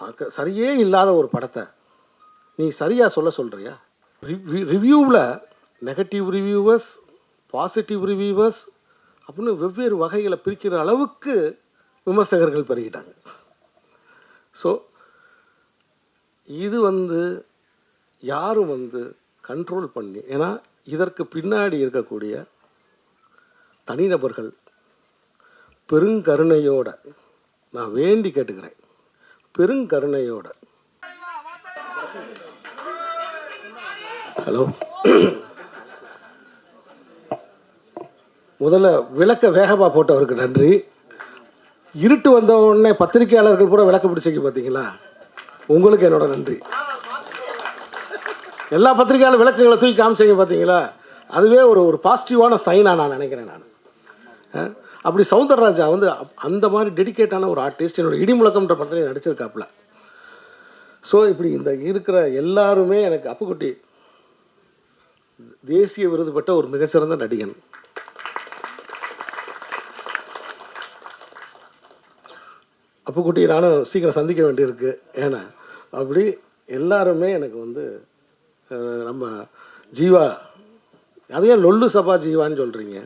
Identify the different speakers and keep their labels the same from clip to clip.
Speaker 1: பார்க்க சரியே இல்லாத ஒரு படத்தை நீ சரியாக சொல்ல சொல்கிறியா ரிவ்யூவில் நெகட்டிவ் ரிவ்யூவர்ஸ் பாசிட்டிவ் ரிவ்யூவர்ஸ் அப்படின்னு வெவ்வேறு வகைகளை பிரிக்கிற அளவுக்கு விமர்சகர்கள் பெருகிட்டாங்க. ஸோ இது வந்து யாரும் வந்து கண்ட்ரோல் பண்ணி ஏன்னா இதற்கு பின்னாடி இருக்கக்கூடிய தனிநபர்கள் பெருங்கருணையோட நான் வேண்டி கேட்டுக்கிறேன். பெருங்கருணையோட. ஹலோ முதல்ல விளக்க வேகமாக போட்டவருக்கு நன்றி. இருட்டு வந்த உடனே பத்திரிகையாளர்கள் பூரா விளக்க பிடிச்சிங்க பார்த்தீங்களா உங்களுக்கு என்னோட நன்றி. எல்லா பத்திரிகையாளர் விளக்குகளை தூக்கி காமிச்சிங்க பார்த்தீங்களா அதுவே ஒரு ஒரு பாசிட்டிவான சைனாக நான் நினைக்கிறேன் நான். அப்படி சவுந்தரராஜா வந்து அந்த மாதிரி டெடிகேட்டான ஒரு ஆர்டிஸ்ட் என்னோட இடிமுழக்கம்ன்ற படத்தில் நடிச்சிருக்காப்புல. ஸோ இப்படி இந்த இருக்கிற எல்லாருமே எனக்கு அப்புக்குட்டி தேசிய விருது பெற்ற ஒரு மிகச்சிறந்த நடிகன். அப்புக்குட்டி நானும் சீக்கிரம் சந்திக்க வேண்டியிருக்கு. ஏன்னா அப்படி எல்லாருமே எனக்கு வந்து நம்ம ஜீவா அதையே லொல்லு சபா ஜீவான்னு சொல்கிறீங்க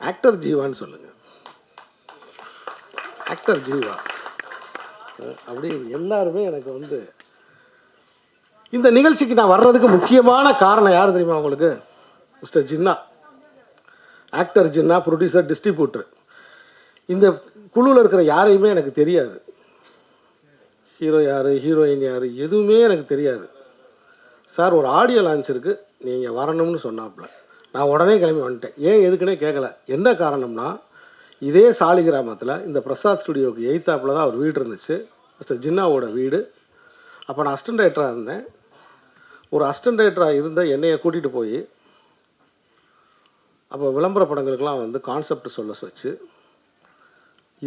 Speaker 1: ஆக்டர் ஜீவான்னு சொல்லுங்கள் ஆக்டர் ஜீவா. அப்படி எல்லாருமே எனக்கு வந்து இந்த நிகழ்ச்சிக்கு நான் வர்றதுக்கு முக்கியமான காரணம் யார் தெரியுமா உங்களுக்கு? Mister Jinnah. Actor Jinnah producer distributor இந்த குழுவில் இருக்கிற யாரையுமே எனக்கு தெரியாது. ஹீரோ யார் ஹீரோயின் யார் எதுவுமே எனக்கு தெரியாது. சார் ஒரு ஆடியோ லான்ச் இருக்குது நீங்கள் வரணும்னு சொன்னாப்புல. நான் உடனே கிளம்பி வந்துட்டேன். ஏன் எதுக்குன்னே கேட்கல என்ன காரணம்னா இதே சாலி கிராமத்தில் இந்த பிரசாத் ஸ்டுடியோவுக்கு எய்த்தாப்பில் தான் அவர் வீடு இருந்துச்சு. மிஸ்டர் ஜின்னாவோட வீடு. அப்போ நான் அசிஸ்டன்ட் ரைட்டராக இருந்தேன். ஒரு அசிஸ்டன்ட் ரைட்டராக இருந்த என்னையை கூட்டிகிட்டு போய் அப்போ விளம்பர படங்களுக்கெல்லாம் வந்து கான்செப்ட் சொல்ல வச்சு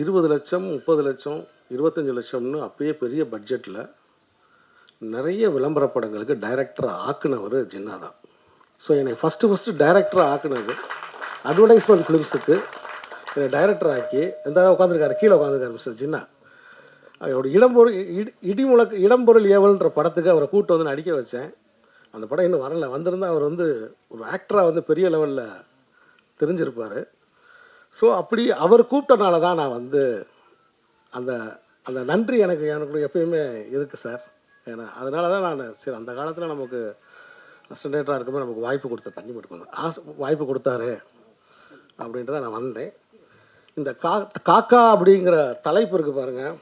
Speaker 1: இருபது லட்சம் முப்பது லட்சம் இருபத்தஞ்சி லட்சம்னு அப்பயே பெரிய பட்ஜெட்டில் நிறைய விளம்பர படங்களுக்கு டைரக்டர் ஆக்குனவர் ஜின்னா தான். ஸோ என்னை ஃபஸ்ட்டு ஃபஸ்ட்டு டைரக்டராக ஆக்குனது அட்வர்டைஸ்மெண்ட் ஃபிலிம்ஸுக்கு என்னை டைரக்டர் ஆக்கி எந்த உட்காந்துருக்காரு கீழே உட்காந்துருக்காரு மிஸ்டர் ஜின்னா. அவரோட இடம்பொருள் இடி இடிமுழக்கு இடம்பொருள் ஏவல்ன்ற படத்துக்கு அவரை கூட்டு வந்து நடிக்க வச்சேன். அந்த படம் இன்னும் வரல. வந்திருந்தா அவர் வந்து ஒரு ஆக்டராக வந்து பெரிய லெவலில் தெரிஞ்சிருப்பார். ஸோ அப்படி அவர் கூப்பிட்டனால தான் நான் வந்து அந்த அந்த நன்றி எனக்கு எனக்கு எப்பயுமே இருக்குது சார் ஏன்னா அதனால தான் நான் சரி அந்த காலத்தில் நமக்கு சென்டேட்டராக இருக்கும்போது நமக்கு வாய்ப்பு கொடுத்த தண்ணி மட்டும் ஆசை வாய்ப்பு கொடுத்தாரு அப்படின்ட்டு தான் நான் வந்தேன். இந்த கா காக்கா அப்படிங்கிற தலைப்பு இருக்குது பாருங்கள்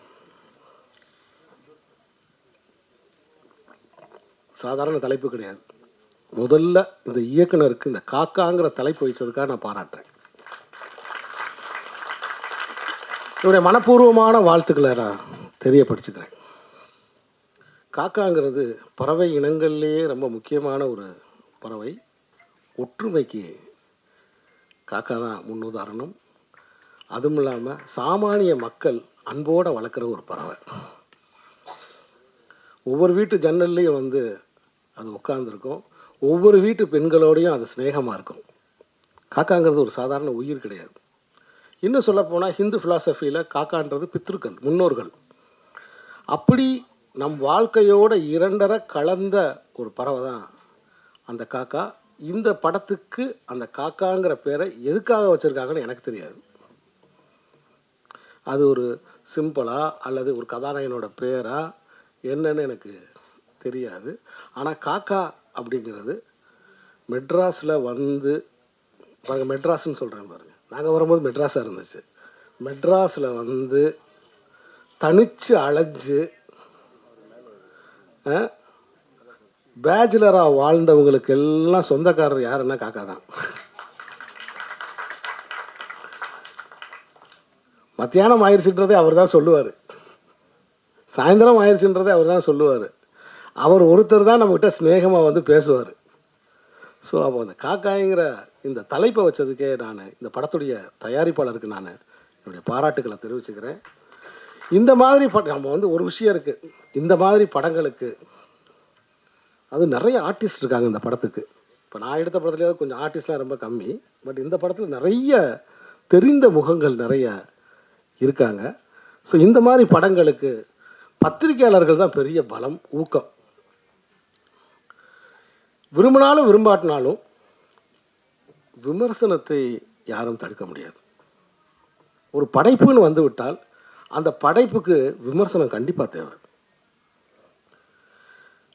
Speaker 1: சாதாரண தலைப்பு கிடையாது. முதல்ல இந்த இயக்குனருக்கு இந்த காக்காங்கிற தலைப்பு வச்சதுக்காக நான் பாராட்டுறேன். என்னுடைய மனப்பூர்வமான வாழ்த்துக்களை நான் தெரியப்படுத்திக்கிறேன். காக்காங்கிறது பறவை இனங்கள்லேயே ரொம்ப முக்கியமான ஒரு பறவை. ஒற்றுமைக்கு காக்கா தான் முன்னுதாரணம். அதுவும் இல்லாமல் சாமானிய மக்கள் அன்போடு வளர்க்குற ஒரு பறவை. ஒவ்வொரு வீட்டு ஜன்னல்லையும் வந்து அது உட்காந்துருக்கும் ஒவ்வொரு வீட்டு பெண்களோடையும் அது சிநேகமாக இருக்கும். காக்காங்கிறது ஒரு சாதாரண உயிர் கிடையாது. இன்னும் சொல்லப்போனால் ஹிந்து ஃபிலாசபியில் காக்கான்றது பித்ருக்கள் முன்னோர்கள். அப்படி நம் வாழ்க்கையோட இரண்டரை கலந்த ஒரு பறவை தான் அந்த காக்கா. இந்த படத்துக்கு அந்த காக்காங்கிற பேரை எதுக்காக வச்சுருக்காங்கன்னு எனக்கு தெரியாது. அது ஒரு சிம்பிளா அல்லது ஒரு கதாநாயகனோட பேரா என்னன்னு எனக்கு தெரியாது. ஆனால் காக்கா அப்படிங்கிறது மெட்ராஸில் வந்து பாருங்கள் மெட்ராஸ்ன்னு சொல்கிறேன் பாருங்கள் நாங்கள் வரும்போது மெட்ராஸாக இருந்துச்சு. மெட்ராஸில் வந்து தனித்து அலைஞ்சு பேச்சுலராக வாழ்ந்தவங்களுக்கு எல்லாம் சொந்தக்காரர் யாருன்னா காக்கா தான். மத்தியானம் ஆயிடுச்சுன்றதே அவர் தான் சொல்லுவார். சாயந்தரம் ஆயிடுச்சுன்றதே அவர் தான் சொல்லுவார். அவர் ஒருத்தர் தான் நம்மக்கிட்ட ஸ்நேகமாக வந்து பேசுவார். ஸோ அப்போ அந்த காக்காய்ங்கிற இந்த தலைப்பை வச்சதுக்கே நான் இந்த படத்துடைய தயாரிப்பாளருக்கு நான் என்னுடைய பாராட்டுக்களை தெரிவிச்சுக்கிறேன். இந்த மாதிரி படம் நம்ம வந்து ஒரு விஷயம் இருக்குது இந்த மாதிரி படங்களுக்கு அது நிறைய ஆர்டிஸ்ட் இருக்காங்க இந்த படத்துக்கு. இப்போ நான் எடுத்த படத்துலேயாவது கொஞ்சம் ஆர்டிஸ்ட்லாம் ரொம்ப கம்மி. பட் இந்த படத்தில் நிறைய தெரிந்த முகங்கள் நிறைய இருக்காங்க. ஸோ இந்த மாதிரி படங்களுக்கு பத்திரிகையாளர்கள் தான் பெரிய பலம் ஊக்கம். விரும்பினாலும் விரும்பாட்டினாலும் விமர்சனத்தை யாரும் தடுக்க முடியாது. ஒரு படைப்புன்னு வந்துவிட்டால் அந்த படைப்புக்கு விமர்சனம் கண்டிப்பாக தேவை.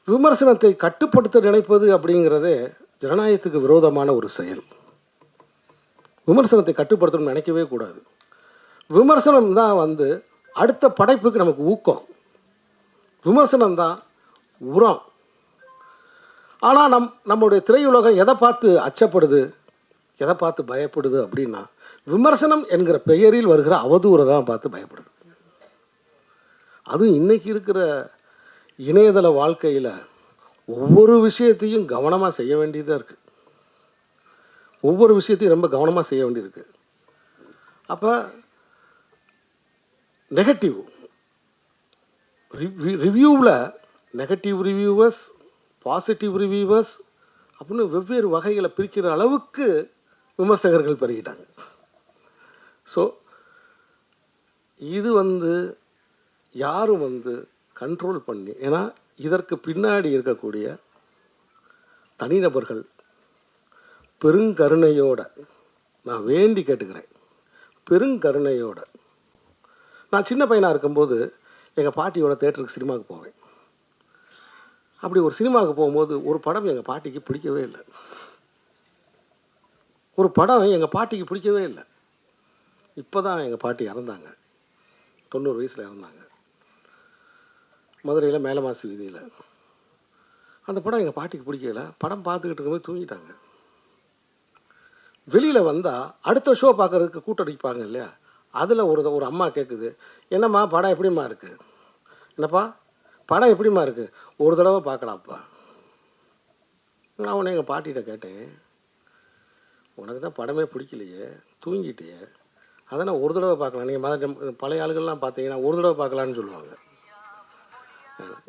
Speaker 1: விமர்சனத்தை கட்டுப்படுத்த நினைப்பது அப்படிங்கிறதே ஜனநாயகத்துக்கு விரோதமான ஒரு செயல். விமர்சனத்தை கட்டுப்படுத்தணும்னு நினைக்கவே கூடாது. விமர்சனம் தான் வந்து அடுத்த படைப்புக்கு நமக்கு ஊக்கம். விமர்சனம் தான் உரம். ஆனால் நம் நம்முடைய திரையுலகம் எதை பார்த்து அச்சப்படுது எதை பார்த்து பயப்படுது அப்படின்னா விமர்சனம் என்கிற பெயரில் வருகிற அவதூறை தான் பார்த்து பயப்படுது. அதுவும் இன்றைக்கி இருக்கிற இணையதள வாழ்க்கையில் ஒவ்வொரு விஷயத்தையும் கவனமாக செய்ய வேண்டியதாக இருக்குது ஒவ்வொரு விஷயத்தையும் ரொம்ப கவனமாக செய்ய வேண்டியிருக்கு. அப்போ நெகட்டிவ் ரிவ்யூவில் நெகட்டிவ் ரிவ்யூவர்ஸ் பாசிட்டிவ் ரிவ்யூவர்ஸ் அப்படின்னு வெவ்வேறு வகைகளை பிரிக்கிற அளவுக்கு விமர்சகர்கள் பெருகிட்டாங்க. ஸோ இது வந்து யாரும் வந்து கண்ட்ரோல் பண்ணி ஏன்னா இதற்கு பின்னாடி இருக்கக்கூடிய தனிநபர்கள் பெருங்கருணையோட நான் வேண்டி கேட்டுக்கிறேன். பெருங்கருணையோட. நான் சின்ன பையனாக இருக்கும்போது எங்கள் பாட்டியோட தேட்டருக்கு சினிமாவுக்கு போவேன். அப்படி ஒரு சினிமாவுக்கு போகும்போது ஒரு படம் எங்கள் பாட்டிக்கு பிடிக்கவே இல்லை. ஒரு படம் எங்கள் பாட்டிக்கு பிடிக்கவே இல்லை. இப்போ தான் எங்கள் பாட்டி இறந்தாங்க. தொண்ணூறு வயசில் இறந்தாங்க. மதுரையில் மேலமாசி வீதியில். அந்த படம் எங்கள் பாட்டிக்கு பிடிக்கல. படம் பார்த்துக்கிட்டு இருக்கும்போது தூங்கிட்டாங்க. வெளியில் வந்தால் அடுத்த ஷோ பார்க்குறதுக்கு கூட்டடிப்பாங்க இல்லையா? அதில் ஒரு ஒரு அம்மா கேட்குது என்னம்மா படம் எப்படிம்மா இருக்குது என்னப்பா படம் எப்படிம்மா இருக்குது ஒரு தடவை பார்க்கலாம்ப்பா. நான் உன்னை எங்கள் பாட்டிகிட்ட கேட்டேன். உனக்கு தான் படமே பிடிக்கலையே. தூங்கிட்டியே. அதை நான் ஒரு தடவை பார்க்கலாம். நீங்கள் மத பழைய ஆளுகள்லாம் பார்த்தீங்கன்னா ஒரு தடவை பார்க்கலான்னு சொல்லுவாங்க.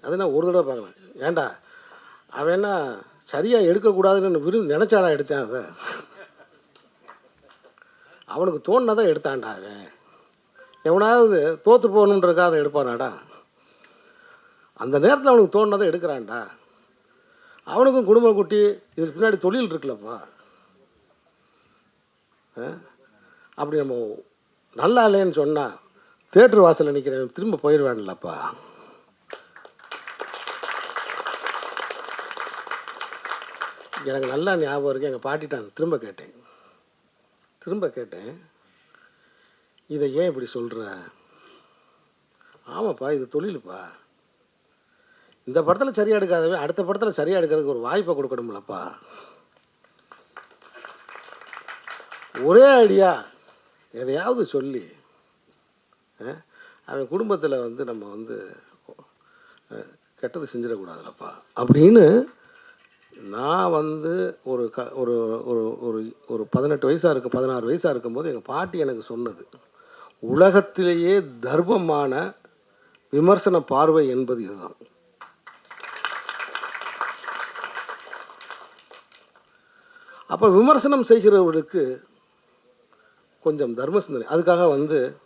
Speaker 1: அதை நான் ஒரு தடவை பார்க்கலாம் ஏன்டா அவன் என்ன சரியாக எடுக்கக்கூடாதுன்னு விரும்பி நினச்சாடா எடுத்தேன் அதை அவனுக்கு தோணுனதான் எடுத்தான்டா அவன். எவனாவது தோற்று போகணுன்றதுக்காக அதை எடுப்பானாடா. அந்த நேரத்தில் அவனுக்கு தோணுனதை எடுக்கிறான்டா. அவனுக்கும் குடும்ப குட்டி இதுக்கு பின்னாடி தொழில் இருக்குல்லப்பா. அப்படி நம்ம நல்லா இல்லைன்னு சொன்னால் தேட்டர் வாசலில் நிற்கிறேன் திரும்ப போயிடுவான்லப்பா. எனக்கு நல்லா ஞாபகம் இருக்குது எங்கள் பாட்டிட்டான் திரும்ப கேட்டேன். திரும்ப கேட்டேன். இதை ஏன் இப்படி சொல்கிற ஆமாப்பா இது தொழிலுப்பா. இந்த படத்தில் சரியாக எடுக்காதவன் அடுத்த படத்தில் சரியாக எடுக்கிறதுக்கு ஒரு வாய்ப்பை கொடுக்கணும்லப்பா. ஒரே ஐடியா. எதையாவது சொல்லி அவன் குடும்பத்தில் வந்து நம்ம வந்து கெட்டது செஞ்சிடக்கூடாதுலப்பா. அப்படின்னு நான் வந்து ஒரு க ஒரு ஒரு ஒரு ஒரு பதினெட்டு வயசாக இருக்கும் பதினாறு வயசாக இருக்கும்போது எங்கள் பாட்டி எனக்கு சொன்னது உலகத்திலேயே தர்மமான விமர்சன பார்வை என்பது இதுதான். அப்போ விமர்சனம் செய்கிறவர்களுக்கு கொஞ்சம் தர்ம சிந்தனை. அதுக்காக வந்து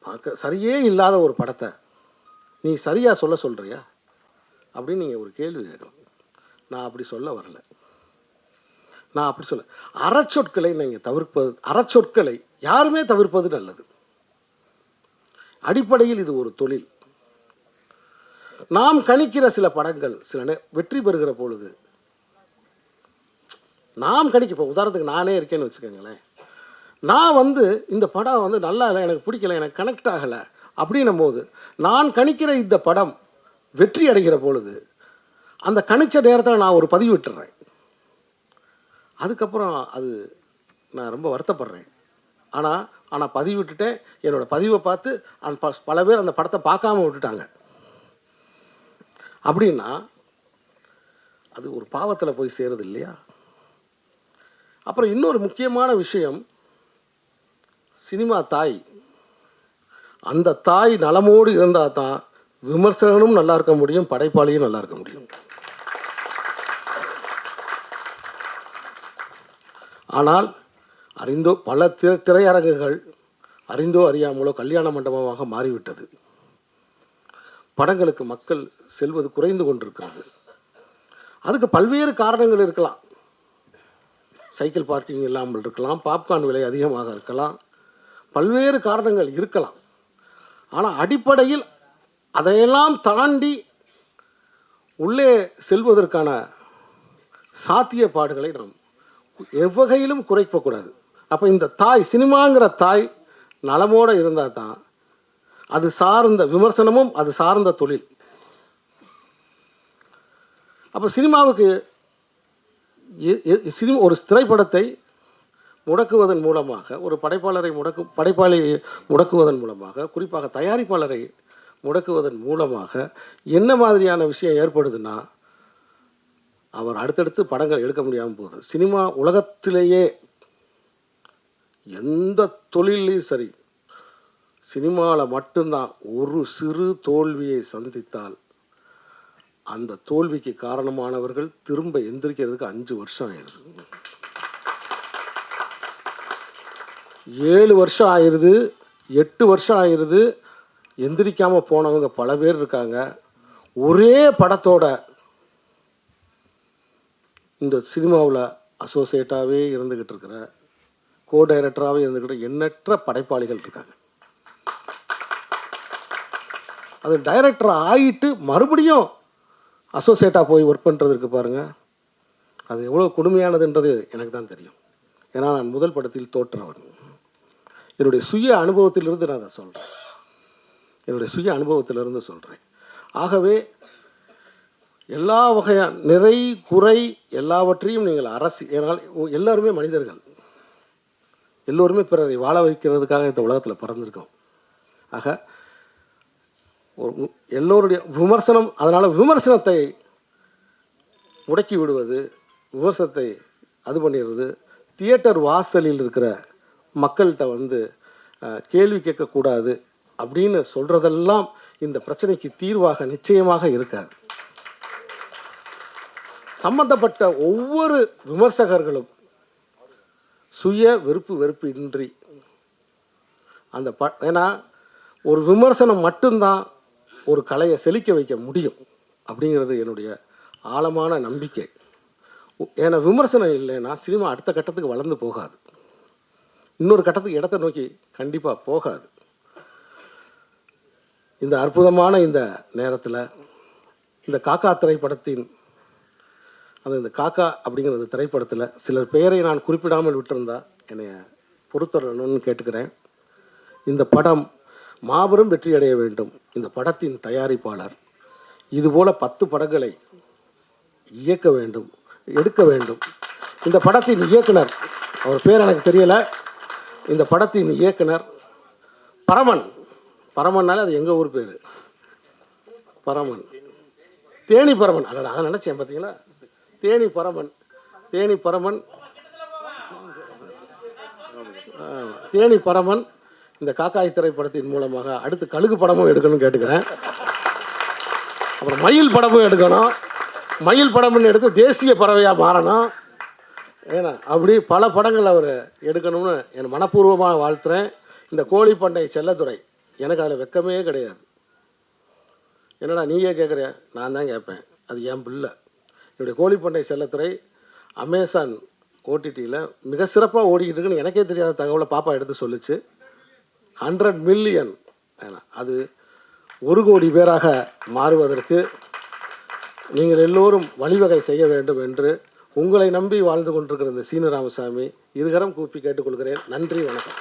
Speaker 1: பார்க்க சரியே இல்லாத ஒரு படத்தை நீ சரியாக சொல்ல சொல்கிறியா அப்படின்னு நீங்கள் ஒரு கேள்வி கேட்கலாம் நான் அப்படி சொல்ல வரல. நான் அப்படி சொல்ல அறச்சொற்களை நீங்கள் தவிர்ப்பது அறச்சொற்களை யாருமே தவிர்ப்பது நல்லது. அடிப்படையில் இது ஒரு தொழில். நாம் கணிக்கிற சில படங்கள் சில நே வெற்றி பெறுகிற பொழுது நாம் கணிக்க இப்போ உதாரணத்துக்கு நானே இருக்கேன்னு வச்சுக்கோங்களேன். நான் வந்து இந்த படம் வந்து நல்லா இல்லை எனக்கு பிடிக்கல எனக்கு கனெக்ட் ஆகலை அப்படின்னும் போது நான் கணிக்கிற இந்த படம் வெற்றி அடைகிற பொழுது அந்த கணிச்ச நேரத்தில் நான் ஒரு பதிவு விட்டுறேன். அதுக்கப்புறம் அது நான் ரொம்ப வருத்தப்படுறேன். ஆனால் ஆனால் பதிவு விட்டுட்டேன். என்னோடய பதிவை பார்த்து அந்த ப- பல பேர் அந்த படத்தை பார்க்காம விட்டுட்டாங்க. அப்படின்னா அது ஒரு பாவத்தில் போய் சேருது இல்லையா? அப்புறம் இன்னொரு முக்கியமான விஷயம் சினிமா தாய். அந்த தாய் நலமோடு இருந்தால் தான் விமர்சகனும் நல்லா இருக்க முடியும் படைப்பாளியும் நல்லா இருக்க முடியும். ஆனால் அறிந்தோ பல திரை திரையரங்குகள் அறிந்தோ அறியாமலோ கல்யாண மண்டபமாக மாறிவிட்டது. படங்களுக்கு மக்கள் செல்வது குறைந்து கொண்டிருக்கிறது. அதுக்கு பல்வேறு காரணங்கள் இருக்கலாம். சைக்கிள் பார்க்கிங் இல்லாமல் இருக்கலாம் பாப்கார்ன் விலை அதிகமாக இருக்கலாம் பல்வேறு காரணங்கள் இருக்கலாம். ஆனால் அடிப்படையில் அதையெல்லாம் தாண்டி உள்ளே செல்வதற்கான சாத்தியப்பாடுகளை நாம் எவ்வகையிலும் குறைக்கக்கூடாது அப்போ இந்த தாய் சினிமாங்கிற தாய் நலமோடு இருந்தால் தான் அது சார்ந்த விமர்சனமும் அது சார்ந்த தொழில். அப்போ சினிமாவுக்கு எ- சினிமா ஒரு திரைப்படத்தை முடக்குவதன் மூலமாக ஒரு படைப்பாளரை முடக்கு படைப்பாளி முடக்குவதன் மூலமாக குறிப்பாக தயாரிப்பாளரை முடக்குவதன் மூலமாக என்ன மாதிரியான விஷயம் ஏற்படுதுன்னா அவர் அடுத்தடுத்து படங்கள் எடுக்க முடியாமல் போகுது. சினிமா உலகத்திலேயே எந்த தொழிலையும் சரி சினிமாவில் மட்டும்தான் ஒரு சிறு தோல்வியை சந்தித்தால் அந்த தோல்விக்கு காரணமானவர்கள் திரும்ப எந்திரிக்கிறதுக்கு அஞ்சு வருஷம் ஆயிடுது. ஏழு வருஷம் ஆயிடுது எட்டு வருஷம் ஆயிடுது எந்திரிக்காமல் போனவங்க பல பேர் இருக்காங்க. ஒரே படத்தோட இந்த சினிமாவில் அசோசியேட்டாகவே இருந்துக்கிட்டு இருக்கிற கோ டைரக்டராகவே இருந்துக்கிட்ட எண்ணற்ற படைப்பாளிகள் இருக்காங்க. அது டைரக்டர் ஆகிட்டு மறுபடியும் அசோசியேட்டாக போய் ஒர்க் பண்ணுறதுக்கு பாருங்கள் அது எவ்வளோ கொடுமையானதுன்றது எனக்கு தான் தெரியும். ஏன்னா நான் முதல் படத்தில் தோற்றவன். என்னுடைய சுய அனுபவத்திலிருந்து நான் அதை சொல்கிறேன் என்னுடைய சுய அனுபவத்திலிருந்து சொல்கிறேன் ஆகவே எல்லா வகையான நிறை குறை எல்லாவற்றையும் நீங்கள் அரசு ஏனால் எல்லாருமே மனிதர்கள். எல்லோருமே பிறரை வாழ வைக்கிறதுக்காக இந்த உலகத்தில் பிறந்திருக்கோம். ஆக ஒரு எல்லோருடைய விமர்சனம் அதனால் விமர்சனத்தை முடக்கி விடுவது விமர்சனத்தை அது பண்ணிடுறது தியேட்டர் வாசலில் இருக்கிற மக்கள்கிட்ட வந்து கேள்வி கேட்கக்கூடாது அப்படின்னு சொல்கிறதெல்லாம் இந்த பிரச்சனைக்கு தீர்வாக நிச்சயமாக இருக்காது. சம்பந்தப்பட்ட ஒவ்வொரு விமர்சகர்களும் சுய வெறுப்பு வெறுப்பு இன்றி அந்த ப ஏன்னா ஒரு விமர்சனம் மட்டும்தான் ஒரு கலையை செழிக்க வைக்க முடியும் அப்படிங்கிறது என்னுடைய ஆழமான நம்பிக்கை. ஏன்னா விமர்சனம் இல்லைன்னா சினிமா அடுத்த கட்டத்துக்கு வளர்ந்து போகாது. இன்னொரு கட்டத்துக்கு இடத்தை நோக்கி கண்டிப்பாக போகாது. இந்த அற்புதமான இந்த நேரத்தில் இந்த காக்கா திரைப்படத்தின் அது இந்த காக்கா அப்படிங்கிறது திரைப்படத்தில் சிலர் பெயரை நான் குறிப்பிடாமல் விட்டிருந்தா என்னை பொறுத்தரணும்னு கேட்டுக்கிறேன். இந்த படம் மாபெரும் வெற்றி அடைய வேண்டும். இந்த படத்தின் தயாரிப்பாளர் இதுபோல் பத்து படங்களை இயக்க வேண்டும் எடுக்க வேண்டும். இந்த படத்தின் இயக்குனர் அவர் பேர் எனக்கு தெரியலை. இந்த படத்தின் இயக்குனர் பரமன். பரமன்னாலே அது எங்கள் ஊர் பேர்? பரமன். தேனி பரமன். அதனால் அதை நினச்சேன் பார்த்தீங்களா தேனி பரமன் தேனி பரமன். தேனி பரமன் இந்த காக்காய் திரைப்படத்தின் மூலமாக அடுத்து கழுகு படமும் எடுக்கணும்னு கேட்டுக்கிறேன். அப்புறம் மயில் படமும் எடுக்கணும். மயில் படம்னு எடுத்து தேசிய பறவையாக மாறணும். ஏன்னா அப்படி பல படங்கள் அவர் எடுக்கணும்னு என் மனப்பூர்வமாக வாழ்த்துறேன். இந்த கோழிப்பண்டை செல்லத்துறை எனக்கு அதில் வெக்கமே கிடையாது. என்னடா நீயே கேட்குற நான் தான் கேட்பேன். அது என் பிள்ளை. என்னுடைய கோழிப்பண்டை செல்லத்துறை அமேசான் ஓடிடியில் மிக சிறப்பாக ஓடிக்கிட்டு இருக்குன்னு எனக்கே தெரியாத தகவலை பாப்பா எடுத்து சொல்லுச்சு. ஹண்ட்ரட் மில்லியன் அது ஒரு கோடி பேராக மாறுவதற்கு நீங்கள் எல்லோரும் வழிவகை செய்ய வேண்டும் என்று உங்களை நம்பி வாழ்ந்து கொண்டிருக்கிற இந்த சீனராமசாமி இருகரம் கூப்பி கேட்டுக்கொள்கிறேன். நன்றி வணக்கம்.